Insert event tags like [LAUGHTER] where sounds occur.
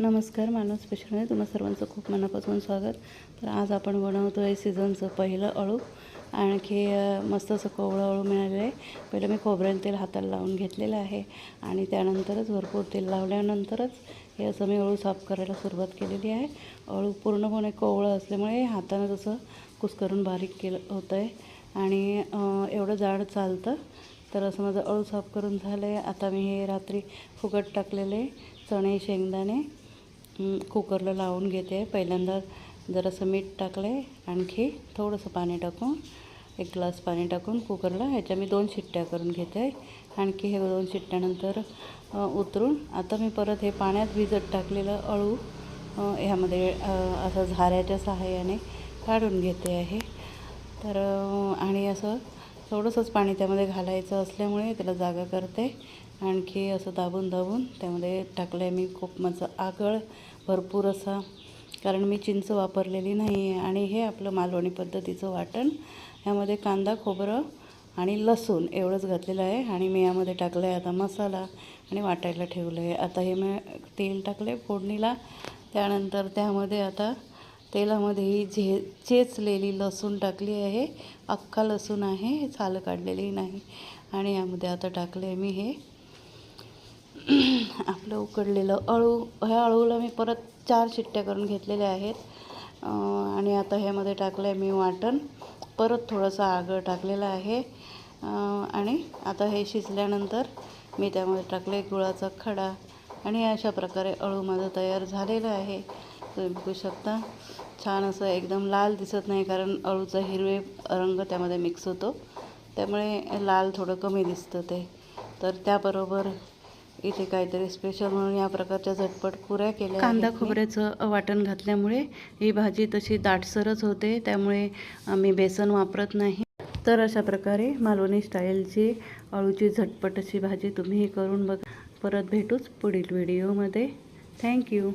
नमस्कार मानव स्पेशलमध्ये तुम्हा सर्वांचं खूप मनापासून स्वागत. तर आज आपण बनवतो आहे सीझनचं पहिलं अळू. आणखी मस्त असं कोवळं अळू मिळालेलं आहे. पहिलं मी खोबरेल तेल हाताला लावून घेतलेलं आहे आणि त्यानंतरच भरपूर तेल लावल्यानंतरच हे असं मी अळू साफ करायला सुरुवात केलेली आहे. अळू पूर्णपणे कोवळं असल्यामुळे हातानं जसं कुस्करून बारीक केलं होतं आहे आणि एवढं जाड चालतं तर असं माझं अळू साफ करून झालं आहे आता मी हे रात्री फुकट टाकलेले चणे शेंगदाणे कुकरला लावून घेते. आहे पहिल्यांदा जरासं मीठ टाकलं आहे आणखी थोडंसं पाणी टाकून एक ग्लास पाणी टाकून कुकरला ह्याच्या मी दोन शिट्ट्या करून घेते. आहे आणखी हे दोन शिट्ट्यानंतर उतरून आता मी परत हे पाण्यात भिजत टाकलेलं अळू ह्यामध्ये असं झाऱ्याच्या सहाय्याने काढून घेते आहे. तर आणि असं थोडंसंच पाणी त्यामध्ये घालायचं असल्यामुळे त्याला जागा करते. आणखी असं दाबून दाबून त्यामध्ये टाकलं आहे मी खूप माझं आगळ भरपूर असा. कारण मी चिंच वापरलेली नाही आहे आणि हे आपलं मालवणी पद्धतीचं वाटण. ह्यामध्ये कांदा खोबरं आणि लसूण एवढंच घातलेलं आहे आणि मी यामध्ये टाकलं आहे आता मसाला आणि वाटायला ठेवलं आहे आता हे मी तेल टाकलं आहे फोडणीला. त्यानंतर त्यामध्ये आता तेलामध्ये ही झे चेचलेली लसूण टाकली आहे. अख्खा लसूण आहे. साल काढलेली नाही. आणि यामध्ये आता टाकले आहे मी हे. [CLEARS THROAT] आपलं उकडलेलं अळू. ह्या अळूला मी परत चार शिट्ट्या करून घेतलेल्या आहेत. आणि आता ह्यामध्ये टाकलं आहे मी वाटण. परत थोडंसं आगळ टाकलेलं आहे. आणि आता हे शिजल्यानंतर मी त्यामध्ये टाकले गुळाचा खडा. आणि अशा प्रकारे अळू माझं तयार झालेलं आहे. तुम्ही बघू शकता. छान असं एकदम लाल दिसत नाही कारण अळूचा हिरवे रंग त्यामध्ये मिक्स होतो. त्यामुळे लाल थोडं कमी दिसतं ते. तर त्याबरोबर इथे काहीतरी स्पेशल म्हणून या प्रकारच्या झटपट पुऱ्या केल्या कांदा. खोबऱ्याचं वाटण घातल्यामुळे ही भाजी तशी दाटसरच होते. त्यामुळे आम्ही बेसन वापरत नाही. तर अशा प्रकारे मालवणी स्टाईलची अळूची झटपट अशी भाजी तुम्ही करून बघा. परत भेटूच पुढील व्हिडिओमध्ये थँक्यू